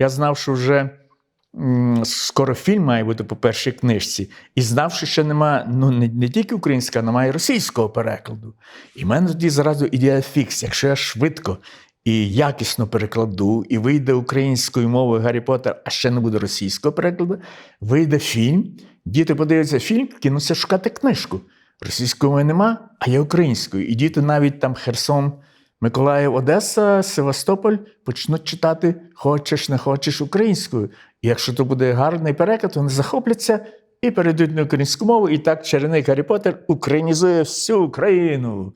я знав, що вже скоро фільм має бути по першій книжці, і знав, що ще нема ну, не, не тільки українського, але й російського перекладу. І в мене тоді зразу ідея фікс, якщо я швидко і якісно перекладу, і вийде українською мовою Гаррі Поттер, а ще не буде російського перекладу, вийде фільм, діти подивляться фільм, кинуться шукати книжку. Російської мови нема, а є українською. І діти навіть там Херсон, Миколаїв, Одеса, Севастополь почнуть читати хочеш, не хочеш українською. І якщо то буде гарний переклад, вони захопляться і перейдуть на українську мову. І так Черний Гаррі Поттер українізує всю Україну.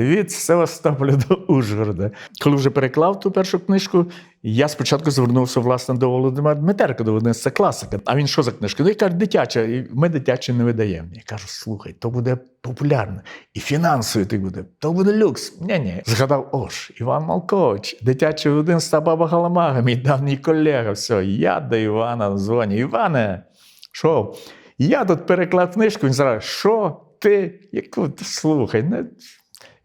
Від Севастополя до Ужгорода. Коли вже переклав ту першу книжку, я спочатку звернувся власне до Володимира Дмитерка, до це класика. А він що за книжка? Ну, я кажу, дитяча, і ми дитяче не видаємо. Я кажу, слухай, то буде популярно. І фінансово ти буде, то буде люкс. Ні, ні. Згадав, ож, Іван Малкович, дитячий Володимир Баба Галамага, мій давній колега. Все, я до Івана дзвоню. Іване, що? Я тут переклав книжку, він зразу, що ти? Яку слухай? Не...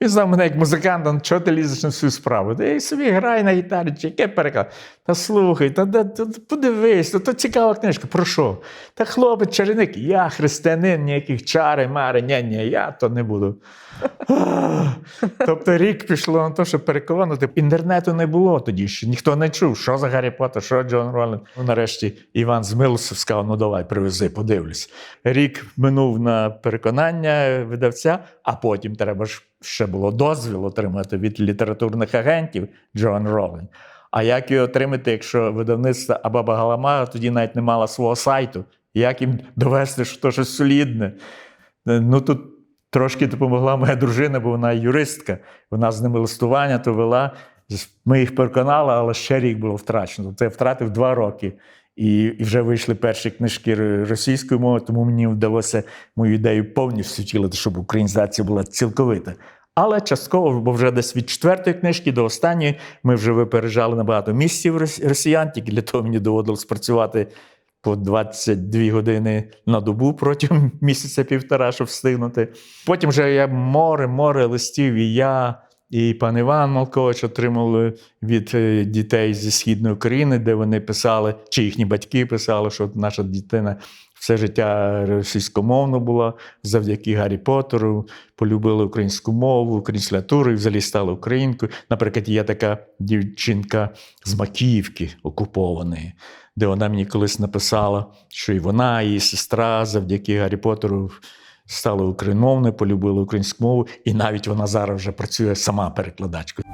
Він знав мене як музиканта, чого ти лізеш на всю справу? Та я собі грай на гітарі, чи яке переклад. Та слухай, та, та, та подивись, то, то цікава книжка. Про що? Та хлопець, чарівник, я християнин, ніяких чари, мари, ні, ні, я то не буду. тобто рік пішло на те, щоб переконати. Інтернету не було тоді ще. Ніхто не чув, що за Гаррі Поттер, що Джон Роланд. Ну, нарешті Іван змилився, сказав: ну давай, привези, подивлюсь. Рік минув на переконання видавця, а потім треба ж ще було дозвіл отримати від літературних агентів Джон Роланд. А як його отримати, якщо видавництво Абаба Галамага тоді навіть не мала свого сайту? Як їм довести, що то щось солідне? Ну тут трошки допомогла моя дружина, бо вона юристка. Вона з ними листування то вела. Ми їх переконали, але ще рік було втрачено. Тобто я втратив два роки. І, і вже вийшли перші книжки російською мовою, тому мені вдалося мою ідею повністю втілити, щоб українізація була цілковита. Але частково, бо вже десь від четвертої книжки до останньої ми вже випереджали набагато місців росіян, тільки для того мені доводилось працювати по 22 години на добу протягом місяця-півтора, щоб встигнути. Потім вже я море, море листів, і я, і пан Іван Малкович отримали від е, дітей зі Східної України, де вони писали, чи їхні батьки писали, що наша дитина все життя російськомовно була завдяки Гаррі Поттеру, полюбили українську мову, українську літературу і взагалі стали українкою. Наприклад, є така дівчинка з Макіївки окупованої, де вона мені колись написала, що і вона, і її сестра завдяки Гаррі Поттеру стали україномовною, полюбили українську мову, і навіть вона зараз вже працює сама перекладачкою.